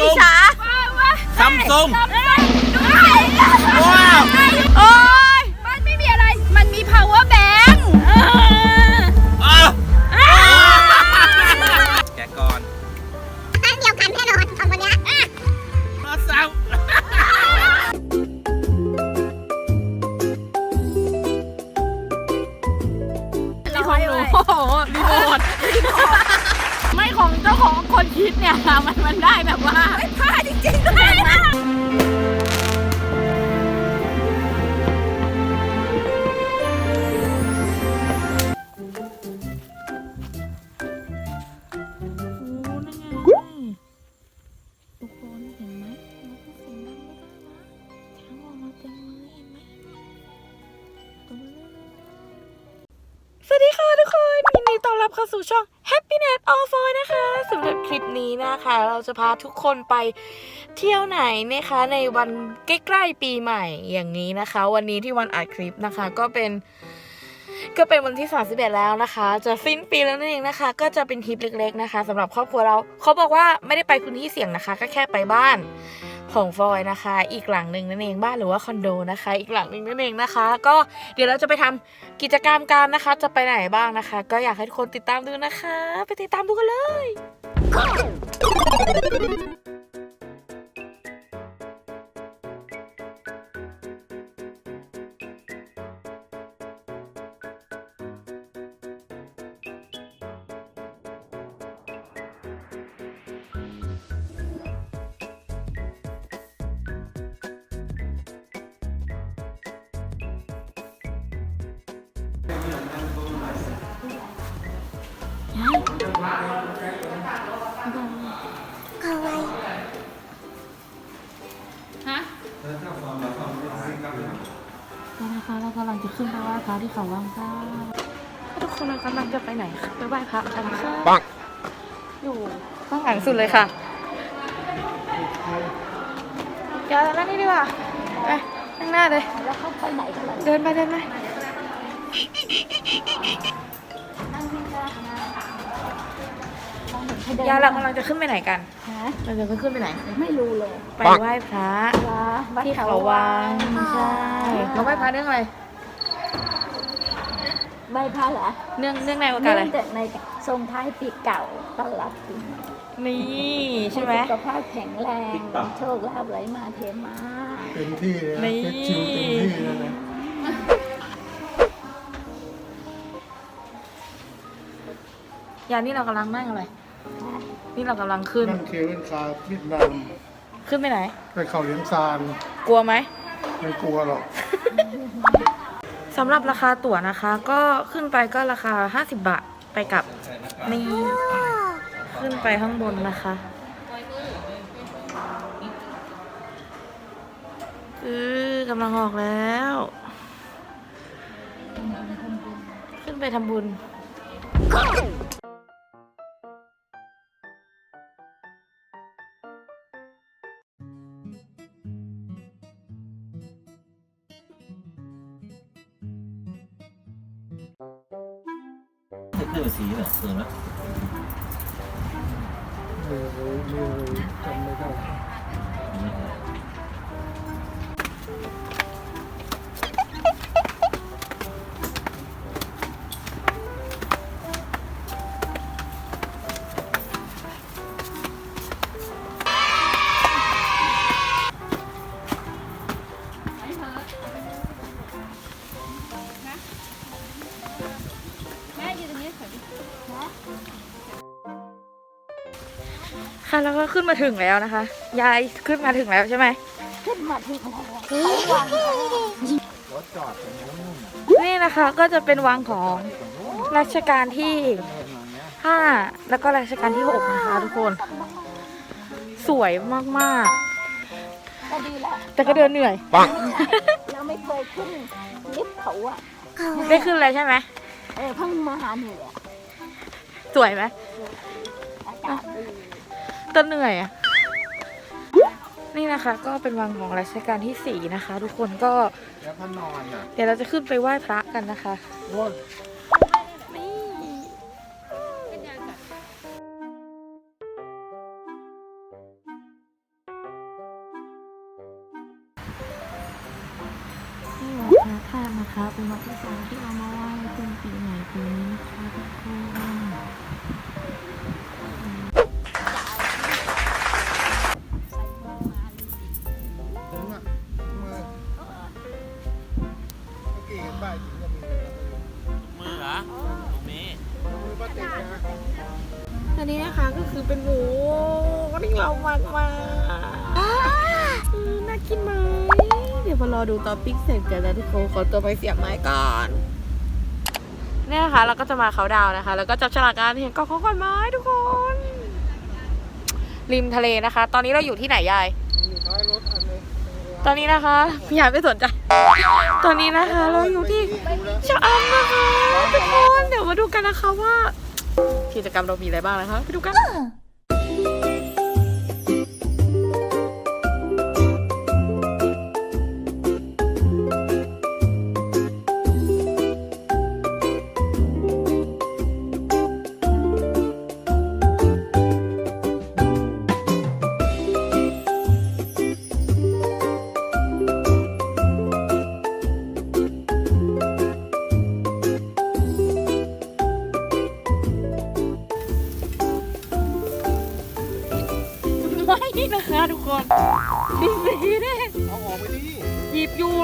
อิจฉาซัมซุงว้าาของคนคิดเนี่ยมันมันได้แบบว่าไม่พลาดจริงๆด้วยทุกคนเห็นไหมนกสียงดังไม่ได้นะช้างออกมาเต็มเลยเห็นไหมสวัสดีค่ะทุกคนยินดีต้อนรับเข้าสู่ช่อง Happiness All For นะคะสำหรับคลิปนี้นะคะ เราจะพาทุกคนไปเที่ยวไหนนะคะ ในวันใกล้ๆปีใหม่อย่างนี้นะคะ วันนี้ที่วันอัดคลิปนะคะก็เป็นก็เป็นวันที่ 31 แล้วนะคะ จะสิ้นปีแล้วนั่นเองนะคะ ก็จะเป็นทริปเล็ก ๆ นะคะสำหรับครอบครัวเราเขาบอกว่าไม่ได้ไปพื้นที่เสี่ยงนะคะ ก็แค่ไปบ้าน ของฟอยนะคะ อีกหลังหนึ่งนั่นเองบ้านหรือว่าคอนโดนะคะ อีกหลังหนึ่งนั่นเองนะคะ ก็เดี๋ยวเราจะไปทำกิจกรรมกันนะคะ จะไปไหนบ้างนะคะ ก็อยากให้ทุกคนติดตามดูนะคะ ไปติดตามดูกันเลย ฮะนี่นะคะเรากำลังจะขึ้นไปไหว้พระที่เขาวังค่ะทุกคนเรากำลังจะไปไหนคะไปไหว้พระกันค่ะปังอยู่ข้างหลังสุดเลยค่ะเดี๋ยวนั่งนี่ดีกว่าไปข้างหน้าเลยเดินไปเดินไป ยาเรากำลังจะขึ้นไปไหนกันฮะเราจะขึ้นไปไหน ไม่รู้เลย ไปไหว้พระลาวัดที่เขาเขาวัวางงใช่เราไหว้พระเรื่องอะไรใบพระเหรอเนื่องเนื่องในโอกาสอะไรเนื่องจากในทรงท้ายปีเก่าต้อนรับปีใหม่นี่ใช่ไหมสุขภาพแข็งแรง โชคลาภไหลมาเทมาเต็มที่เลยนะนี่เฟซชิลเต็มที่เลย ยานี่เรากำลังนั่งอะไร นี่เรากำลังขึ้น นั่งเคเว่นคาร์เวียดนามขึ้นไปไหน ไปเขาเหลียงซานกลัวไหม ไม่กลัวหรอก สำหรับราคาตั๋วนะคะ ก็ขึ้นไปก็ราคา 50 บาทไปกลับนี่ขึ้นไปข้างบนนะคะเออกำลังออกแล้ว ขึ้นไปทำบุญ เลือสีเหรอสวยไห ค่ะแล้วก็ขึ้นมาถึงแล้วนะคะ ยายขึ้นมาถึงแล้วใช่ไหมขึ้นมาที่เขาวังนี่นะคะก็จะเป็นวังของรัชกาลที่ห้าแล้วก็รัชกาลที่หกนะคะทุกคน สวยมากก็ดีแล้วๆแต่ก็เดินเหนื่อยเราไม่เคยขึ้นลิฟต์เขาอะได้ขึ้นเลยใช่ไหมเออเพิ่งมาหาเหนือ สวยไหมอากาศดีแต่เหนื่อยอะนี่นะคะ ก็เป็นวังของรัชกาลที่สี่นะคะ ทุกคนก็ แล้วพระนอนอะ เดี๋ยวเราจะขึ้นไปไหว้พระกันนะคะว่า ทราบนะคะ เป็นรถที่สองที่เอามาไหว้เป็นปีใหม่ปีนี้นะคะทุกคนมือเหรอตรงนี้อันนี้นะคะก็คือเป็นหมูที่เรามักมาน่ากินไหม ดี๋ยวมารอดูตอนปิ้งเสร็จกันนะทุกคนขอตัวไปเสียบไม้ก่อนเนี่ยนะคะเราก็จะมาเขาน์ดาวน์นะคะ แล้วก็จับฉลากการเห็นกองของขวัญไม้ทุกคน ริมทะเลนะคะ ตอนนี้เราอยู่ที่ไหนยาย อยู่ท้ายรถอันนึงตอนนี้นะคะพี่ยายไม่สนใจ ตอนนี้นะคะ เราอยู่ที่ดูแล้วชะอำนะคะทุกคนเดี๋ยวมาดูกันนะคะว่ากิจกรรมเรามีอะไรบ้างนะคะไปดูกัน นะคะทุกคนดูสีดิเอาออกไปดิหยิบอยู่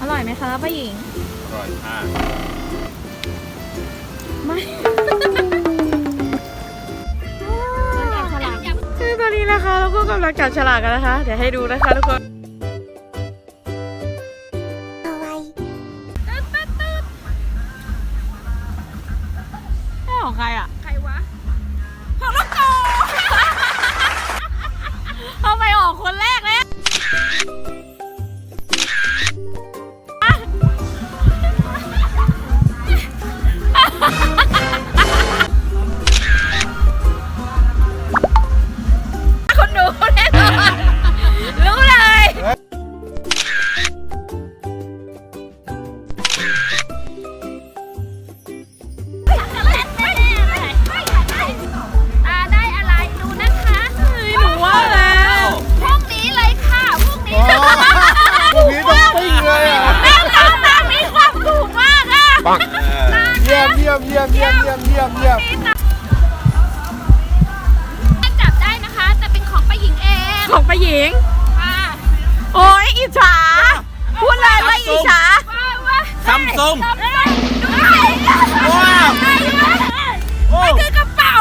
อร่อยไหมคะป้าหญิงอร่อยมากไม่ กำลังจับฉลากกันนะคะ เดี๋ยวให้ดูนะคะทุกคน มเยี่ยมเยี่ยมเยี่ยมเยี่ยมเยี่ยมจับได้นะคะ แต่เป็นของป้าหญิงเองของป้าหญิง ค่ะโอ้ยอิจฉา พูดเลยว่าอิจฉาว่าว่าซัมซุงทำได้ดูไหนว้าวโอ้คือกระเป๋า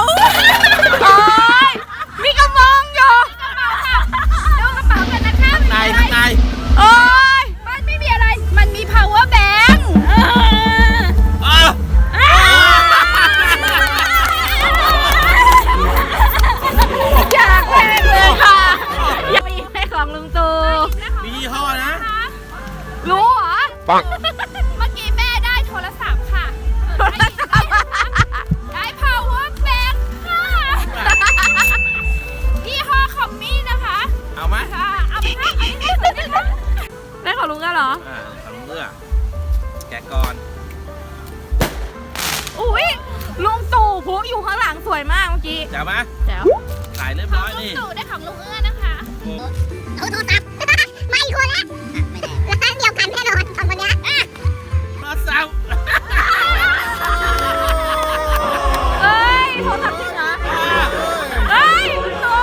ได้ของลุงกันเหรอ อ่าทำเลือกแกะก่อนอุ้ยลุงตู่ผู้อยู่ข้างหลังสวยมากเมื่อกี้จับไหมแจ๋วถ่ายเรียบขอร้งอยลุงนี่ ตู่ได้ของลุงเอื้อนะคะ เอาโทรศัพท์มาอีกคนแล้วร้านเดียวกันแน่นอนสองคนเนี้ยอะมาซัมเอ้ยโทรศัพท์จริงเหรอเอ้ยลุงตู่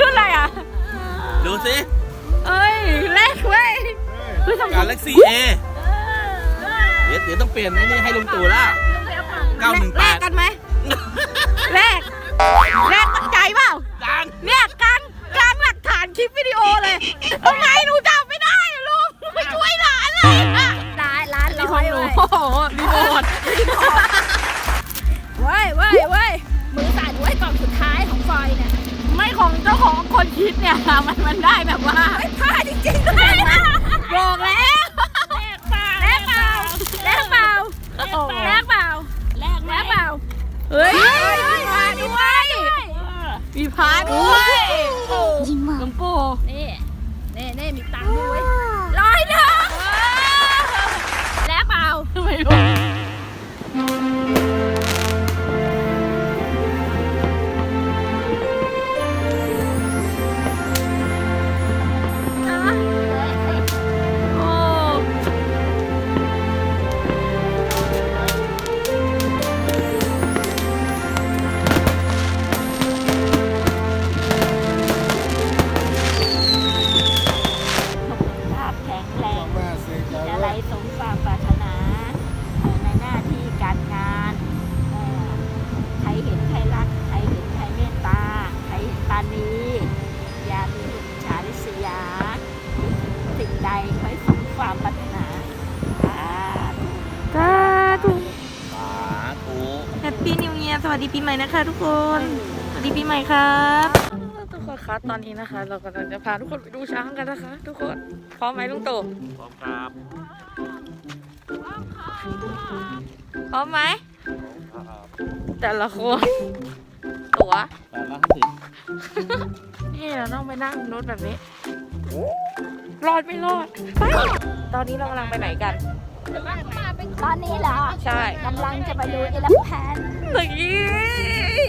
รุ่นอะไรอะ ดูสิ เฮ้ยทำกาแล็กซี่เอเดี๋ยวเดี๋ยวต้องเปลี่ยนไอ้นี่ให้ลุงตู่ละแลก918กันไหมแลกแลกใจเปล่า ดังเนี่ยกลางกลางหลักฐานคลิปวิดีโอเลยทำไมหนูจำไม่ได้อะลูกไม่ช่วยหลานเลยอะร้านร้านนี่ร้ขอองยหนูเว้ยโอ้โหรีโมทเว้ยเว้ยเว้ยมือสั่นไว้ยกล่องสุดท้ายของฟอยเนี่ยไม่ของเจ้าของคนคิดเนี่ย มันมันได้แบบว่า ไม่พลาดจริงๆด้วยนะ บอกแล้วแลกเปล่าแลกเปล่าแลกเปล่าโอ้โหแลกเปล่าแลกแลกเปล่าเฮ้ยมีพาด้วยมีพาด้วยหลวงปู่นี่นี่นี่มีตังค์ด้วยร้อยหนึ่งแลกเปล่า ความปรารถนาในหน้าที่การงานใครเห็นใครรัก ใครเห็นใครเมตตา ใครเห็นปานีอย่ามีหุฉาริษยาสิ่งใดคอยสมความปรารถนาสาธุสาธุแฮปปี้นิวเยียร์สวัสดีปีใหม่นะคะทุกคน สวัสดีปีใหม่ครับทุกคนคะตอนนี้นะคะ เรากำลังจะพาทุกคนไปดูช้างกันนะคะ ทุกคน พร้อมไหมลุงโตพร้อมครับ พร้อมไหม แต่ละคน ตั๋วแปดร้อยห้าสิบนี่เราต้องไปนั่งรถแบบนี้ รอดไม่รอดไปตอนนี้เรากำลังไปไหนกัน ตอนนี้เหรอใช่ กำลังจะไปดูอีลแพนหนึ่งอี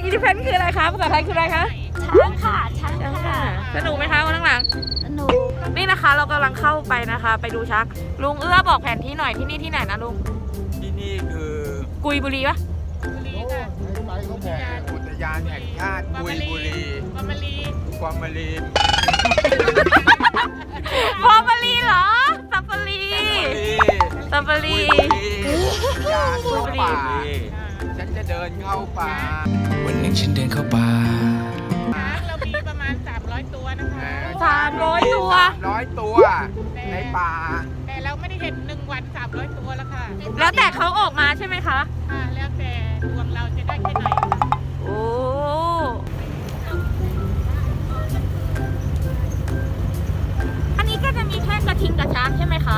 อีดิเพนคืออะไรคะภาษาไทยคืออะไรคะช้างค่ะช้างช้างค่ะค่ะสนุกไหมคะวันข้างหลังสนุกนี่นะคะ เรากำลังเข้าไปนะคะ ไปดูช้างลุงเอื้อบอกแผนที่หน่อยที่นี่ที่ไหนนะลุงที่ นี่คือกุยบุรีปะโอ้ยไปเขาบอกอุทยานแห่งชาติกุยบุรีกวามรีกวามรีพอมารีเหรอซัปปารีซัปปารียานเข้าป่านี่ฉันจะเดินเข้าป่า วันหนึ่งฉันเดินเข้าป่าเรามีประมาณ 300 ตัวนะคะสามร้อยตัวร้อยตัวในป่า แต่เราไม่ได้เห็น1วัน 300ตัวแล้วค่ะแล้วแต่เขาออกมาใช่ไหมคะ ค่ะแล้วแต่ดวงเราจะได้แค่ไหนโอ้ อันนี้ก็จะมีแค่กระทิงกับช้างใช่ไหมคะ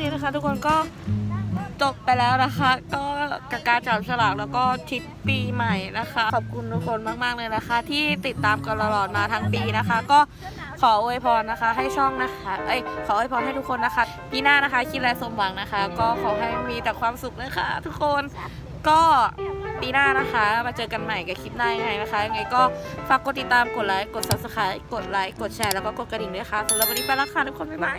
นี้นะคะ ทุกคนก็จบไปแล้วนะคะ ก็กับการจับฉลากแล้วก็ทริปปีใหม่นะคะ ขอบคุณทุกคนมาก ๆ เลยนะคะ ที่ติดตามกันตลอดมาทั้งปีนะคะ ก็ขออวยพรนะคะ ให้ช่องนะคะเอ้ยขออวยพรให้ทุกคนนะคะปีหน้านะคะคิดและสมหวังนะคะ ก็ขอให้มีแต่ความสุขนะคะ ทุกคนก็ปีหน้านะคะ มาเจอกันใหม่กับคลิปหน้ายังไงนะคะยังไงก็ฝากกดติดตามกดไลค์กด subscribe กดไลค์กดแชร์แล้วก็กดกระดิ่งด้วยค่ะสำหรับวันนี้ไปแล้วค่ะทุกคนบ๊ายบาย